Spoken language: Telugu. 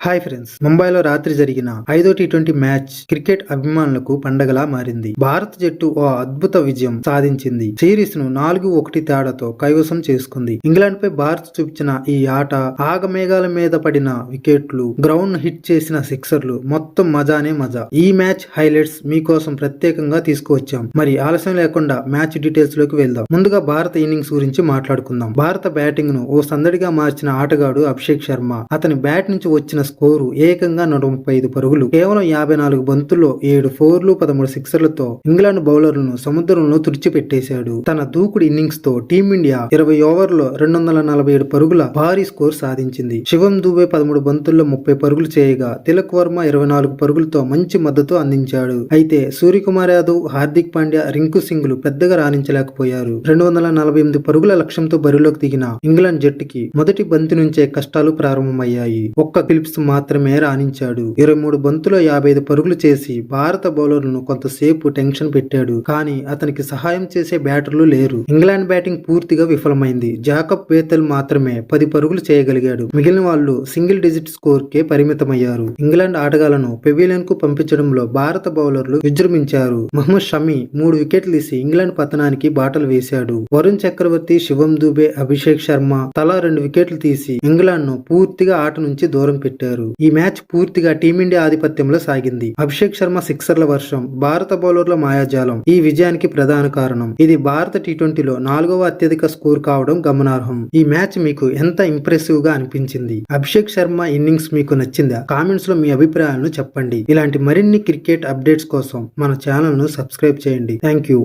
హాయ్ ఫ్రెండ్స్ ముంబైలో రాత్రి జరిగిన ఐదో టీ ట్వంటీ మ్యాచ్ క్రికెట్ అభిమానులకు పండగలా మారింది. భారత జట్టు ఓ అద్భుత విజయం సాధించింది. సిరీస్ను నాలుగు ఒకటి తేడాతో కైవసం చేసుకుంది. ఇంగ్లాండ్ పై భారత్ చూపించిన ఈ ఆట ఆగమేఘాల మీద పడిన వికెట్లు గ్రౌండ్ హిట్ చేసిన సిక్సర్లు మొత్తం మజానే మజా. ఈ మ్యాచ్ హైలైట్స్ మీకోసం ప్రత్యేకంగా తీసుకువచ్చాం. మరి ఆలస్యం లేకుండా మ్యాచ్ డీటెయిల్స్లోకి వెళ్దాం. ముందుగా భారత ఇన్నింగ్స్ గురించి మాట్లాడుకుందాం. భారత బ్యాటింగ్ను ఓ సందడిగా మార్చిన ఆటగాడు అభిషేక్ శర్మ. అతని బ్యాట్ నుంచి వచ్చిన స్కోరు ఏకంగా నూట ముప్పై ఐదు పరుగులు. కేవలం యాభై నాలుగు బంతుల్లో ఏడు ఫోర్లు పదమూడు సిక్సర్లతో ఇంగ్లాండ్ బౌలర్లను సముద్రంలో తుడిచిపెట్టేశాడు. తన దూకుడు ఇన్నింగ్స్తో టీమిండియా ఇరవై ఓవర్లో రెండు వందల నలభై ఏడు పరుగుల భారీ స్కోర్ సాధించింది. శివం దూబే పదమూడు బంతుల్లో ముప్పై పరుగులు చేయగా తిలక్ వర్మ ఇరవై నాలుగు పరుగులతో మంచి మద్దతు అందించాడు. అయితే సూర్యకుమార్ యాదవ్ హార్దిక్ పాండ్యా రింకు సింగ్లు పెద్దగా రాణించలేకపోయారు. రెండు వందల నలభై ఎనిమిది పరుగుల లక్ష్యంతో బరిలోకి దిగిన ఇంగ్లాండ్ జట్టుకి మొదటి బంతి నుంచే కష్టాలు ప్రారంభమయ్యాయి. ఒక్క ఫిలిప్స్ మాత్రమే రాణించాడు. ఇరవై మూడు బంతులో యాభై ఐదు పరుగులు చేసి భారత బౌలర్లను కొంతసేపు టెన్షన్ పెట్టాడు. కానీ అతనికి సహాయం చేసే బ్యాటర్లు లేరు. ఇంగ్లాండ్ బ్యాటింగ్ పూర్తిగా విఫలమైంది. జాకబ్ వేతల్ మాత్రమే పది పరుగులు చేయగలిగాడు. మిగిలిన వాళ్ళు సింగిల్ డిజిట్ స్కోర్ కే పరిమితమయ్యారు. ఇంగ్లాండ్ ఆటగాళ్ళను పెవిలియన్కు పంపించడంలో భారత బౌలర్లు విజృంభించారు. మహమ్మద్ షమి మూడు వికెట్లు తీసి ఇంగ్లాండ్ పతనానికి బాటలు వేశాడు. వరుణ్ చక్రవర్తి శివం దుబే అభిషేక్ శర్మ తలా రెండు వికెట్లు తీసి ఇంగ్లాండ్ను పూర్తిగా ఆట నుంచి దూరం పెట్టారు. ఈ మ్యాచ్ పూర్తిగా టీమిండియా ఆధిపత్యంలో సాగింది. అభిషేక్ శర్మ సిక్సర్ల వర్షం భారత బౌలర్ల మాయాజాలం ఈ విజయానికి ప్రధాన కారణం. ఇది భారత టీ ట్వంటీలో నాలుగవ అత్యధిక స్కోర్ కావడం గమనార్హం. ఈ మ్యాచ్ మీకు ఎంత ఇంప్రెసివ్గా అనిపించింది? అభిషేక్ శర్మ ఇన్నింగ్స్ మీకు నచ్చిందా? కామెంట్స్లో మీ అభిప్రాయాలను చెప్పండి. ఇలాంటి మరిన్ని క్రికెట్ అప్డేట్స్ కోసం మన ఛానల్ను సబ్స్క్రైబ్ చేయండి. Thank you